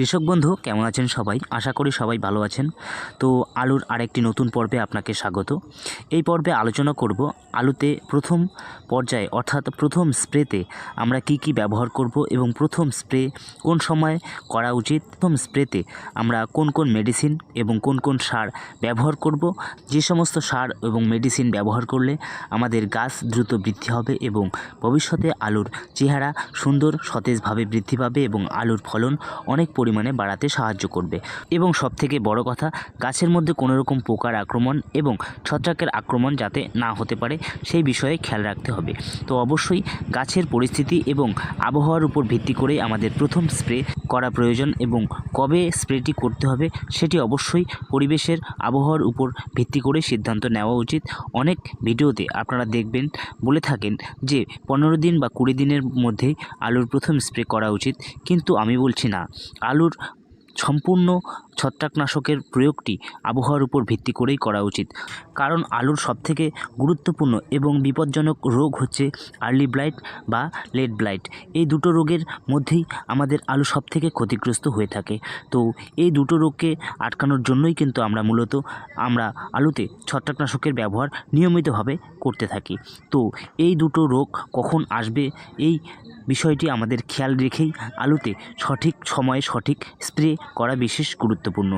কৃষক বন্ধু, কেমন আছেন সবাই? আশা করি সবাই ভালো আছেন। তো আলুর আরেকটি নতুন পর্বে আপনাকে স্বাগত। এই পর্বে আলোচনা করব আলুতে প্রথম পর্যায়ে, অর্থাৎ প্রথম স্প্রেতে আমরা কি কি ব্যবহার করব এবং প্রথম স্প্রে কোন সময় করা উচিত, প্রথম স্প্রেতে আমরা কোন কোন মেডিসিন এবং কোন কোন সার ব্যবহার করব, যে সমস্ত সার এবং মেডিসিন ব্যবহার করলে আমাদের গাছ দ্রুত বৃদ্ধি হবে এবং ভবিষ্যতে আলুর চেহারা সুন্দর, সতেজভাবে বৃদ্ধি পাবে এবং আলুর ফলন অনেক পরিমাণে বাড়াতে সাহায্য করবে। এবং সবথেকে বড় কথা, গাছের মধ্যে কোনো রকম পোকার আক্রমণ এবং ছত্রাকের আক্রমণ যাতে না হতে পারে, সেই বিষয়ে খেয়াল রাখতে হবে। তো অবশ্যই গাছের পরিস্থিতি এবং আবহাওয়ার উপর ভিত্তি করে আমাদের প্রথম স্প্রে করা প্রয়োজন এবং কবে স্প্রেটি করতে হবে, সেটি অবশ্যই পরিবেশের আবহাওয়ার উপর ভিত্তি করে সিদ্ধান্ত নেওয়া উচিত। অনেক ভিডিওতে আপনারা দেখবেন, বলে থাকেন যে পনেরো দিন বা কুড়ি দিনের মধ্যেই আলুর প্রথম স্প্রে করা উচিত। কিন্তু আমি বলছি না আলুর সম্পূর্ণ ছত্রাকনাশকের প্রয়োগটি আবহাওয়ার উপর ভিত্তি করেই করা উচিত। কারণ আলুর সবথেকে গুরুত্বপূর্ণ এবং বিপজ্জনক রোগ হচ্ছে আর্লি ব্লাইট বা লেট ব্লাইট এই দুটো রোগের মধ্যেই আমাদের আলু সবথেকে ক্ষতিগ্রস্ত হয়ে থাকে। তো এই দুটো রোগকে আটকানোর জন্যই কিন্তু আমরা মূলত আমরা আলুতে ছত্রাকনাশকের ব্যবহার নিয়মিতভাবে করতে থাকি। তো এই দুটো রোগ কখন আসবে এই বিষয়টি আমাদের খেয়াল রেখেই আলুতে সঠিক সময়ে সঠিক স্প্রে করা বিশেষ গুরুত্বপূর্ণ।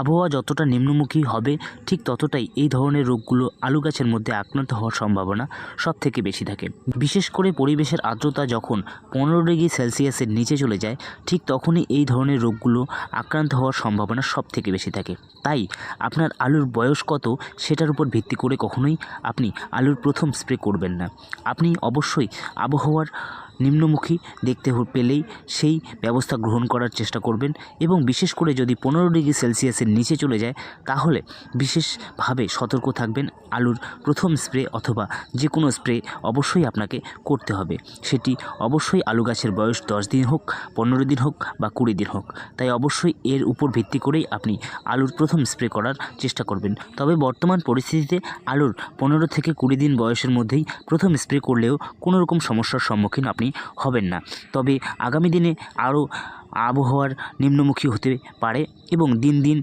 আবহাওয়া যতটা নিম্নমুখী হবে, ঠিক ততটাই এই ধরনের রোগগুলো আলু গাছের মধ্যে আক্রান্ত হওয়ার সম্ভাবনা সব থেকে বেশি থাকে। বিশেষ করে পরিবেশের আর্দ্রতা যখন পনেরো ডিগ্রি সেলসিয়াসের নিচে চলে যায়, ঠিক তখনই এই ধরনের রোগগুলো আক্রান্ত হওয়ার সম্ভাবনা সব থেকে বেশি থাকে। তাই আপনার আলুর বয়স কত সেটার উপর ভিত্তি করে কখনোই আপনি আলুর প্রথম স্প্রে করবেন না। আপনি অবশ্যই আবহাওয়ার নিম্নমুখী দেখতে পেলেই সেই ব্যবস্থা গ্রহণ করার চেষ্টা করবেন এবং বিশেষ করে যদি পনেরো ডিগ্রি সেলসিয়াসের নিচে চলে যায়, তাহলে বিশেষভাবে সতর্ক থাকবেন আলুর প্রথম স্প্রে অথবা যে কোনো স্প্রে অবশ্যই আপনাকে করতে হবে। সেটি অবশ্যই আলু গাছের বয়স দশ দিন হোক, পনেরো দিন হোক বা কুড়ি দিন হোক। তাই অবশ্যই এর উপর ভিত্তি করেই আপনি আলুর প্রথম স্প্রে করার চেষ্টা করবেন। তবে বর্তমান পরিস্থিতিতে আলুর পনেরো থেকে কুড়ি দিন বয়সের মধ্যেই প্রথম স্প্রে করলেও কোনো রকম সমস্যার সম্মুখীন আপনি হবেন না। তবে আগামী দিনে আরও আবহাওয়ার নিম্নমুখী হতে পারে এবং দিন দিন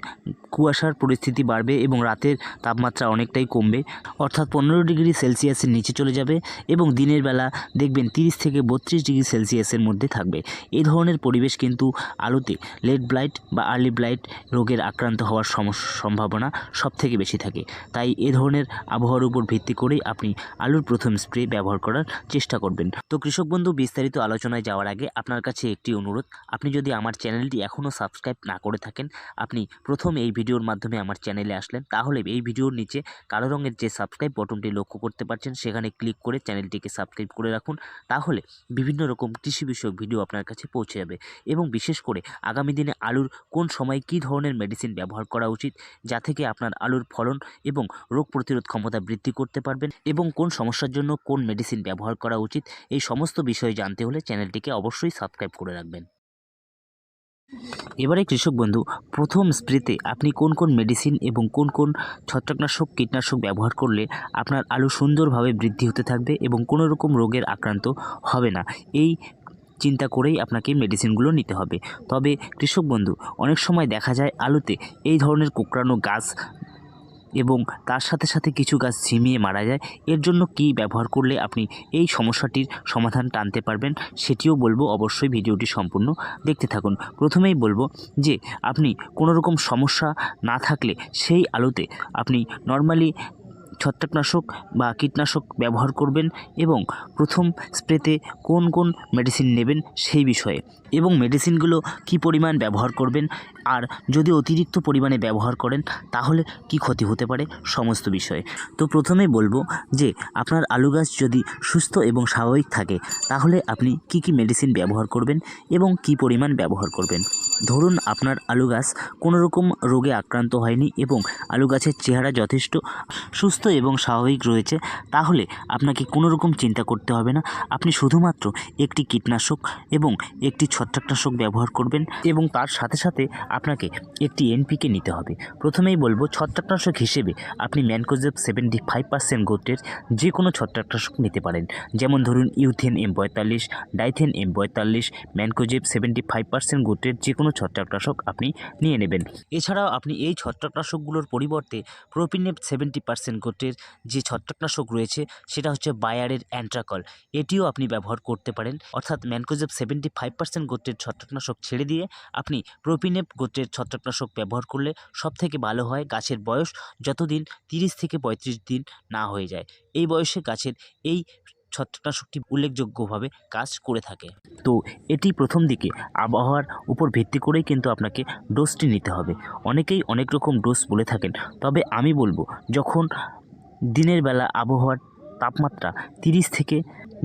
কুয়াশার পরিস্থিতি বাড়বে এবং রাতের তাপমাত্রা অনেকটাই কমবে। অর্থাৎ পনেরো ডিগ্রি সেলসিয়াসের নিচে চলে যাবে এবং দিনের বেলা দেখবেন তিরিশ থেকে বত্রিশ ডিগ্রি সেলসিয়াসের মধ্যে থাকবে। এই ধরনের পরিবেশ কিন্তু আলুতে লেট ব্লাইট বা আর্লি ব্লাইট রোগের আক্রান্ত হওয়ার সমস- সম্ভাবনা সব থেকে বেশি থাকে। তাই এ ধরনের আবহাওয়ার উপর ভিত্তি করেই আপনি আলুর প্রথম স্প্রে ব্যবহার করার চেষ্টা করবেন। তো কৃষক বন্ধু, বিস্তারিত আলোচনায় যাওয়ার আগে আপনার কাছে একটি অনুরোধ। আপনি যদি আমার চ্যানেলটি এখনও সাবস্ক্রাইব না করে থাকেন, আপনি প্রথম এই ভিডিওর মাধ্যমে আমার চ্যানেলে আসলেন, তাহলে এই ভিডিওর নিচে কালো রঙের যে সাবস্ক্রাইব বটনটি লক্ষ্য করতে পারছেন, সেখানে ক্লিক করে চ্যানেলটিকে সাবস্ক্রাইব করে রাখুন, তাহলে বিভিন্ন রকম কৃষি বিষয়ক ভিডিও আপনার কাছে পৌঁছে যাবে। এবং বিশেষ করে আগামী দিনে আলুর কোন সময় কী ধরনের মেডিসিন ব্যবহার করা উচিত, যা থেকে আপনার আলুর ফলন এবং রোগ প্রতিরোধ ক্ষমতা বৃদ্ধি করতে পারবেন এবং কোন সমস্যার জন্য কোন মেডিসিন ব্যবহার করা উচিত, এই সমস্ত বিষয়ে জানতে হলে চ্যানেলটিকে অবশ্যই সাবস্ক্রাইব করে রাখবেন। এবারে কৃষক বন্ধু, প্রথম স্প্রেতে আপনি কোন কোন মেডিসিন এবং কোন কোন ছত্রাকনাশক কীটনাশক ব্যবহার করলে আপনার আলু সুন্দরভাবে বৃদ্ধি হতে থাকবে এবং কোনো রকম রোগের আক্রান্ত হবে না? এই চিন্তা করেই আপনাকে মেডিসিনগুলো নিতে হবে। তবে কৃষক বন্ধু, অনেক সময় দেখা যায় আলুতে এই ধরনের কোঁকড়ানো গাছ এবং তার সাথে সাথে কিছু গাছ ঝিমিয়ে মারা যায়। এর জন্য কি ব্যবহার করলে আপনি এই সমস্যাটির সমাধান টানতে পারবেন সেটিও বলব অবশ্যই ভিডিওটি সম্পূর্ণ দেখতে থাকুন। প্রথমেই বলব যে, আপনি কোনো রকম সমস্যা না থাকলে সেই আলোতে আপনি নর্মালি ছত্রাকনাশক বা কীটনাশক ব্যবহার করবেন এবং প্রথম স্প্রেতে কোন কোন মেডিসিন নেবেন সেই বিষয়ে এবং মেডিসিনগুলো কি পরিমাণ ব্যবহার করবেন আর যদি অতিরিক্ত পরিমাণে ব্যবহার করেন তাহলে কি ক্ষতি হতে পারে সমস্ত বিষয়ে। তো প্রথমে বলব যে আপনার আলু গাছ যদি সুস্থ এবং স্বাভাবিক থাকে তাহলে আপনি কি কি মেডিসিন ব্যবহার করবেন এবং কি পরিমাণ ব্যবহার করবেন। ধরুন আপনার আলু গাছ কোনো রকম রোগে আক্রান্ত হয়নি এবং আলু গাছের চেহারা যথেষ্ট, সুস্থ এবং স্বাভাবিক রয়েছে, তাহলে আপনাকে কোনো রকম চিন্তা করতে হবে না। আপনি শুধুমাত্র একটি কীটনাশক এবং একটি ছত্রাকনাশক ব্যবহার করবেন এবং তার সাথে সাথে আপনাকে একটি এনপিকে নিতে হবে। প্রথমেই বলব, ছত্রাকনাশক হিসেবে আপনি ম্যানকোজেব সেভেন্টি ফাইভ পার্সেন্ট গোত্রের যে কোনো ছত্রাকনাশক নিতে পারেন। যেমন ধরুন ইউথেন এম পঁয়তাল্লিশ, ডাইথেন এম পঁয়তাল্লিশ, ম্যানকোজেব সেভেন্টি ফাইভ পার্সেন্ট গোত্রের যে কোনো ছত্রাকনাশক আপনি নিয়ে নেবেন। এছাড়াও আপনি এই ছত্রাকনাশকগুলোর পরিবর্তে প্রোপিনেপ সেভেন্টি পার্সেন্ট গোটের যে ছত্রাকনাশক রয়েছে, সেটা হচ্ছে বায়ারের অ্যান্ট্রাকল। এটিও আপনি ব্যবহার করতে পারেন। অর্থাৎ ম্যানকোজেব সেভেন্টি ফাইভ পার্সেন্ট গোটের ছত্রাকনাশক ছেড়ে দিয়ে আপনি প্রোপিনেপ গোটের ছত্রাকনাশক ব্যবহার করলে সব থেকে ভালো হয় গাছের বয়স যতদিন তিরিশ থেকে পঁয়ত্রিশ দিন না হয়ে যায়। এই বয়সে গাছের এই ছত্রাকনাশকটি উল্লেখযোগ্যভাবে কাজ করে থাকে। তো এটি প্রথম দিকে আবহাওয়ার উপর ভিত্তি করেই কিন্তু আপনাকে ডোজটি নিতে হবে। অনেকেই অনেক রকম ডোজ বলে থাকেন। তবে আমি বলব, যখন দিনের বেলা আবহাওয়ার তাপমাত্রা তিরিশ থেকে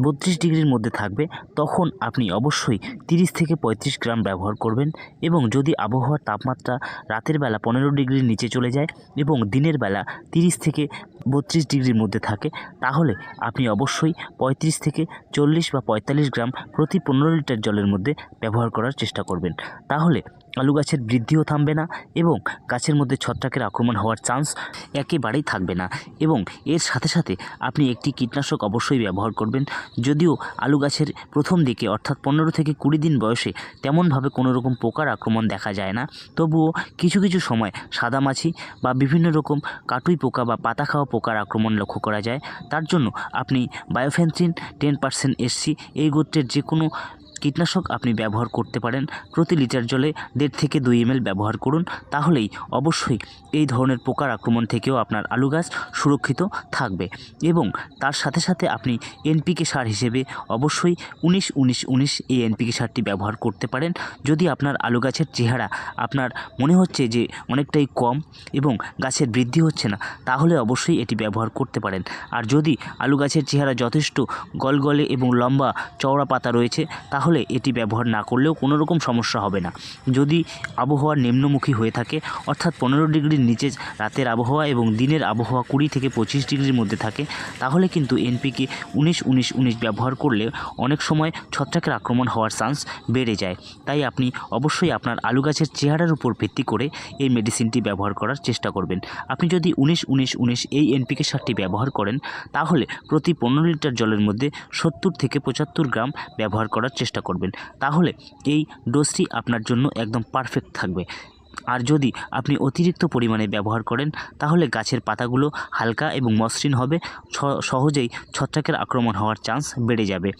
বত্রিশ ডিগ্রির মধ্যে থাকবে, তখন আপনি অবশ্যই তিরিশ থেকে পঁয়ত্রিশ গ্রাম ব্যবহার করবেন এবং যদি আবহাওয়ার তাপমাত্রা রাতের বেলা পনেরো ডিগ্রির নিচে চলে যায় এবং দিনের বেলা তিরিশ থেকে বত্রিশ ডিগ্রির মধ্যে থাকে, তাহলে আপনি অবশ্যই পঁয়ত্রিশ থেকে চল্লিশ বা পঁয়তাল্লিশ গ্রাম প্রতি পনেরো লিটার জলের মধ্যে ব্যবহার করার চেষ্টা করবেন। তাহলে আলু গাছের বৃদ্ধিও থামবে না এবং গাছের মধ্যে ছত্রাকের আক্রমণ হওয়ার চান্স একেবারেই থাকবে না এবং এর সাথে সাথে আপনি একটি কীটনাশক অবশ্যই ব্যবহার করবেন। যদিও আলু গাছের প্রথম দিকে অর্থাৎ পনেরো থেকে কুড়ি দিন বয়সে তেমনভাবে কোনো রকম পোকার আক্রমণ দেখা যায় না। তবুও কিছু কিছু সময় সাদামাছি বা বিভিন্ন রকম কাটুই পোকা বা পাতা খাওয়া পোকার আক্রমণ লক্ষ্য করা যায়। তার জন্য আপনি বায়োফেন্থ্রিন টেন পার্সেন্ট এসসি এই গোত্রের যে কোনো কীটনাশক আপনি ব্যবহার করতে পারেন। প্রতি লিটার জলে দেড় থেকে দুই এমএল ব্যবহার করুন। তাহলেই অবশ্যই এই ধরনের পোকার আক্রমণ থেকেও আপনার আলু গাছ সুরক্ষিত থাকবে এবং তার সাথে সাথে আপনি এনপিকে সার হিসেবে অবশ্যই উনিশ উনিশ উনিশ এই এনপিকে সারটি ব্যবহার করতে পারেন। যদি আপনার আলু গাছের চেহারা আপনার মনে হচ্ছে যে অনেকটাই কম এবং গাছের বৃদ্ধি হচ্ছে না, তাহলে অবশ্যই এটি ব্যবহার করতে পারেন। আর যদি আলু গাছের চেহারা যথেষ্ট গলগলে এবং লম্বা চওড়া পাতা রয়েছে, তাহলে এটি ব্যবহার না করলেও কোনো রকম সমস্যা হবে না। যদি আবহাওয়া নিম্নমুখী হয়ে থাকে, অর্থাৎ পনেরো ডিগ্রির নিচে রাতের আবহাওয়া এবং দিনের আবহাওয়া কুড়ি থেকে পঁচিশ ডিগ্রির মধ্যে থাকে, তাহলে কিন্তু এনপিকে উনিশ উনিশ উনিশ ব্যবহার করলে অনেক সময় ছত্রাকের আক্রমণ হওয়ার চান্স বেড়ে যায়। তাই আপনি অবশ্যই আপনার আলু গাছের চেহারার উপর ভিত্তি করে এই মেডিসিনটি ব্যবহার করার চেষ্টা করবেন। আপনি যদি উনিশ উনিশ উনিশ এই এনপিকে সারটি ব্যবহার করেন, তাহলে প্রতি পনেরো লিটার জলের মধ্যে সত্তর থেকে পঁচাত্তর গ্রাম ব্যবহার করার চেষ্টা করবেন। তাহলে এই ডোজটি আপনার জন্য একদম পারফেক্ট থাকবে। আর যদি আপনি অতিরিক্ত পরিমাণে ব্যবহার করেন, তাহলে গাছের পাতাগুলো হালকা এবং মসৃণ হবে। সহজেই ছত্রাকের আক্রমণ হওয়ার চান্স বেড়ে যাবে।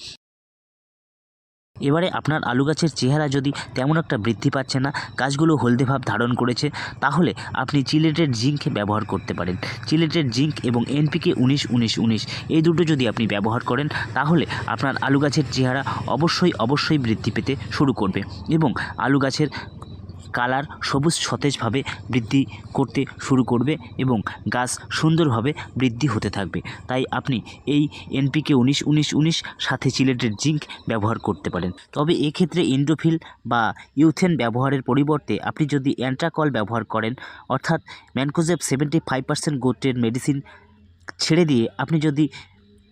এবারে আপনার আলু গাছের চেহারা যদি তেমন একটা বৃদ্ধি পাচ্ছে না, গাছগুলো হলদে ভাব ধারণ করেছে, তাহলে আপনি চিলেটের জিঙ্ক ব্যবহার করতে পারেন। চিলেটের জিঙ্ক এবং এনপিকে উনিশ উনিশ উনিশ, এই দুটো যদি আপনি ব্যবহার করেন, তাহলে আপনার আলু গাছের চেহারা অবশ্যই অবশ্যই বৃদ্ধি পেতে শুরু করবে। এবং আলু গাছের কালার সবুজ সতেজভাবে বৃদ্ধি করতে শুরু করবে এবং গাছ সুন্দরভাবে বৃদ্ধি হতে থাকবে। তাই আপনি এই এনপিকে উনিশ উনিশ উনিশ সাথে চিলেটের জিঙ্ক ব্যবহার করতে পারেন। তবে এক্ষেত্রে ইন্ডোফিল বা ইউথেন ব্যবহারের পরিবর্তে আপনি যদি অ্যান্ট্রাকল ব্যবহার করেন, অর্থাৎ ম্যানকোজেব সেভেন্টি ফাইভ পার্সেন্ট গোত্রের মেডিসিন ছেড়ে দিয়ে আপনি যদি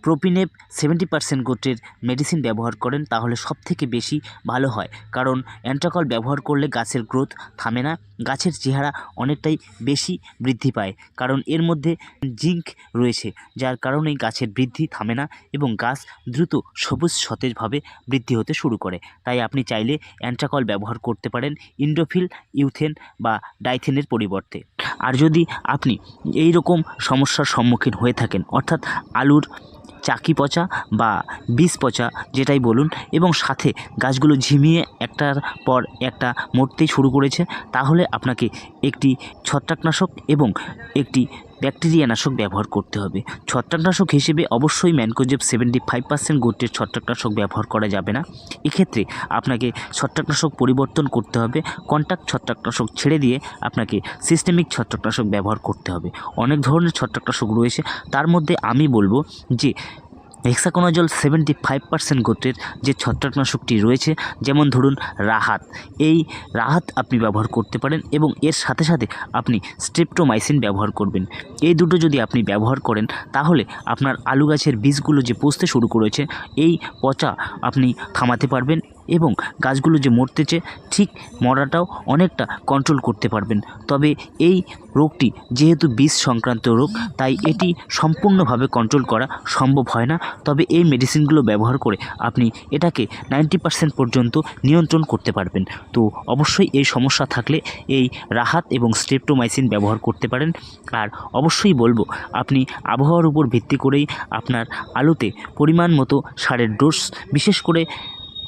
প্রোপিনেপ সেভেন্টি পার্সেন্ট গোত্রের মেডিসিন ব্যবহার করেন, তাহলে সব থেকে বেশি ভালো হয়। কারণ অ্যান্ট্রাকল ব্যবহার করলে গাছের গ্রোথ থামে না, গাছের চেহারা অনেকটাই বেশি বৃদ্ধি পায়। কারণ এর মধ্যে জিঙ্ক রয়েছে, যার কারণেই গাছের বৃদ্ধি থামে না এবং গাছ দ্রুত সবুজ সতেজভাবে বৃদ্ধি হতে শুরু করে। তাই আপনি চাইলে অ্যান্ট্রাকল ব্যবহার করতে পারেন ইন্ডোফিল, ইউথেন বা ডাইথেনের পরিবর্তে। আর যদি আপনি এই রকম সমস্যার সম্মুখীন হয়ে থাকেন, অর্থাৎ আলুর চাকি পচা বা বিষ পচা যেটাই বলুন এবং সাথে গাছগুলো ঝিমিয়ে একটার পর একটা মরতেই শুরু করেছে, তাহলে আপনাকে একটি ছত্রাকনাশক এবং একটি ব্যাকটেরিয়া নাশক ব্যবহার করতে হবে। ছত্রাকনাশক হিসেবে অবশ্যই ম্যানকোজেব সেভেন্টি ফাইভ পার্সেন্ট গোত্রের ছত্রাকনাশক ব্যবহার করা যাবে না। এক্ষেত্রে আপনাকে ছত্রাকনাশক পরিবর্তন করতে হবে কন্ট্যাক্ট ছত্রাকনাশক ছেড়ে দিয়ে আপনাকে সিস্টেমিক ছত্রাকনাশক ব্যবহার করতে হবে। অনেক ধরনের ছত্রাকনাশক রয়েছে, তার মধ্যে আমি বলব যে হেক্সাকোনাজল সেভেন্টি ফাইভ পার্সেন্ট গোত্রের যে ছত্রাকনাশকটি রয়েছে, যেমন ধরুন রাহাত, এই রাহাত আপনি ব্যবহার করতে পারেন এবং এর সাথে সাথে আপনি স্ট্রেপ্টোমাইসিন ব্যবহার করবেন। এই দুটো যদি আপনি ব্যবহার করেন, তাহলে আপনার আলু গাছের বীজগুলো যে পচতে শুরু করেছে, এই পচা আপনি থামাতে পারবেন এবং গাছগুলো যে মরতেছে, ঠিক মরাটাও অনেকটা কন্ট্রোল করতে পারবেন। তবে এই রোগটি যেহেতু বিষ সংক্রান্ত রোগ, তাই এটি সম্পূর্ণভাবে কন্ট্রোল করা সম্ভব হয় না। তবে এই মেডিসিনগুলো ব্যবহার করে আপনি এটাকে নাইনটি পার্সেন্ট পর্যন্ত নিয়ন্ত্রণ করতে পারবেন। তো অবশ্যই এই সমস্যা থাকলে এই রাহাত এবং স্ট্রেপ্টোমাইসিন ব্যবহার করতে পারেন। আর অবশ্যই বলব, আপনি আবহাওয়ার উপর ভিত্তি করেই আপনার আলুতে পরিমাণ মতো সারের ডোজ বিশেষ করে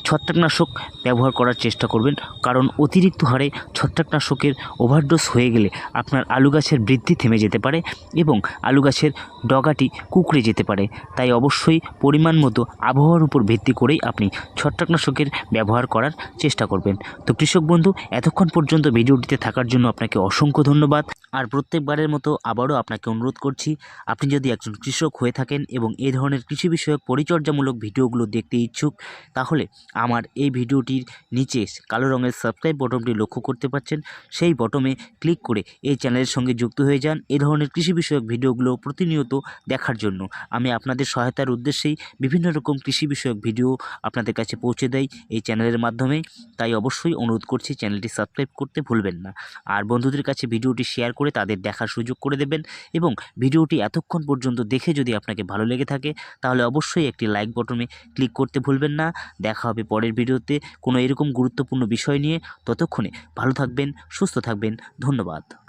ছত্রাকনাশক ব্যবহার করার চেষ্টা করবেন। কারণ অতিরিক্ত হারে ছত্রাকনাশকের ওভারডোজ হয়ে গেলে আপনার আলু গাছের বৃদ্ধি থেমে যেতে পারে এবং আলু গাছের ডগাটি কুকড়ে যেতে পারে। তাই অবশ্যই পরিমাণ মতো আবহাওয়ার উপর ভিত্তি করেই আপনি ছত্রাকনাশকের ব্যবহার করার চেষ্টা করবেন। তো কৃষক বন্ধু, এতক্ষণ পর্যন্ত ভিডিওটিতে থাকার জন্য আপনাকে অসংখ্য ধন্যবাদ। আর প্রত্যেকবারের মতো আবারও আপনাকে অনুরোধ করছি, আপনি যদি একজন কৃষক হয়ে থাকেন এবং এই ধরনের কৃষি বিষয়ক পরিচর্যামূলক ভিডিওগুলো দেখতে ইচ্ছুক, তাহলে আমার এই ভিডিওটির নিচে কালো রঙের সাবস্ক্রাইব বটনটি লক্ষ্য করতে পারছেন। সেই বটমে ক্লিক করে এই চ্যানেলের সঙ্গে যুক্ত হয়ে যান এ ধরনের কৃষি বিষয়ক ভিডিওগুলো প্রতিনিয়ত দেখার জন্য। আমি আপনাদের সহায়তার উদ্দেশ্যেই বিভিন্ন রকম কৃষি বিষয়ক ভিডিও আপনাদের কাছে পৌঁছে দেয় এই চ্যানেলের মাধ্যমে। তাই অবশ্যই অনুরোধ করছি চ্যানেলটি সাবস্ক্রাইব করতে ভুলবেন না। আর বন্ধুদের কাছে ভিডিওটি শেয়ার করে তাদের দেখার সুযোগ করে দেবেন এবং ভিডিওটি এতক্ষণ পর্যন্ত দেখে যদি আপনাকে ভালো লেগে থাকে, তাহলে অবশ্যই একটি লাইক বটনে ক্লিক করতে ভুলবেন না। দেখা হবে পরের ভিডিওতে কোনো এরকম গুরুত্বপূর্ণ বিষয় নিয়ে। ততক্ষণে ভালো থাকবেন, সুস্থ থাকবেন। ধন্যবাদ।